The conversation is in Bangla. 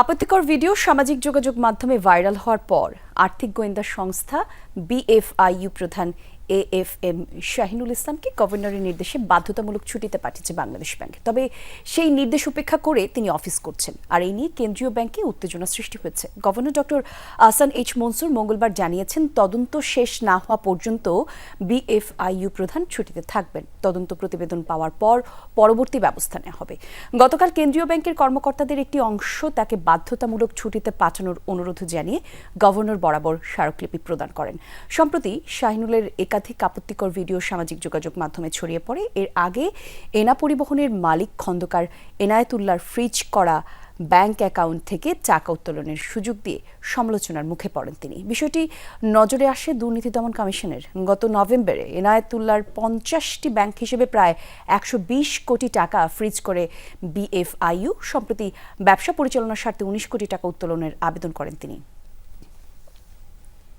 আপত্তিকর ভিডিও সামাজিক যোগাযোগ মাধ্যমে ভাইরাল হওয়ার পর। আর্থিক গোয়েন্দা সংস্থা বিএফআইইউ প্রধান এ এফ এম শাহিনুল ইসলামকে গভর্নরের নির্দেশে বাধ্যতামূলক ছুটিতে পাঠিয়েছে বাংলাদেশ ব্যাংক। তবে সেই নির্দেশ উপেক্ষা করে তিনি অফিস করছেন। আর এই নিয়ে কেন্দ্রীয় ব্যাংকে উত্তেজনা সৃষ্টি হয়েছে। Governor doctor Ahsan H Mansur মঙ্গলবার জানিয়েছেন, তদন্ত শেষ না হওয়া পর্যন্ত বিএফআইইউ প্রধান ছুটিতে থাকবেন। তদন্ত প্রতিবেদন পাওয়ার পর পরবর্তী ব্যবস্থা নেওয়া হবে। গতকাল কেন্দ্রীয় ব্যাংকের কর্মকর্তাদের একটি অংশ তাকে বাধ্যতামূলক ছুটিতে পাঠানোর অনুরোধ জানিয়ে গভর্নর বরাবর স্মারকলিপি প্রদান করেন। সম্প্রতি শাহিনুলের একাধিক আপত্তিকর ভিডিও সামাজিক যোগাযোগ মাধ্যমে ছড়িয়ে পড়ে। এর আগে এনা পরিবহনের মালিক খন্দকার এনায়েতুল্লাহর ফ্রিজ করা ব্যাংক অ্যাকাউন্ট থেকে টাকা উত্তোলনের সুযোগ দিয়ে সমালোচনার মুখে পড়েন তিনি। বিষয়টি নজরে আসে দুর্নীতি দমন কমিশনের। গত নভেম্বরে এনায়েতুল্লাহর পঞ্চাশটি ব্যাংক হিসেবে প্রায় একশো বিশ কোটি টাকা ফ্রিজ করে বিএফআইইউ সম্প্রতি ব্যবসা পরিচালনার স্বার্থে উনিশ কোটি টাকা উত্তোলনের আবেদন করেন তিনি।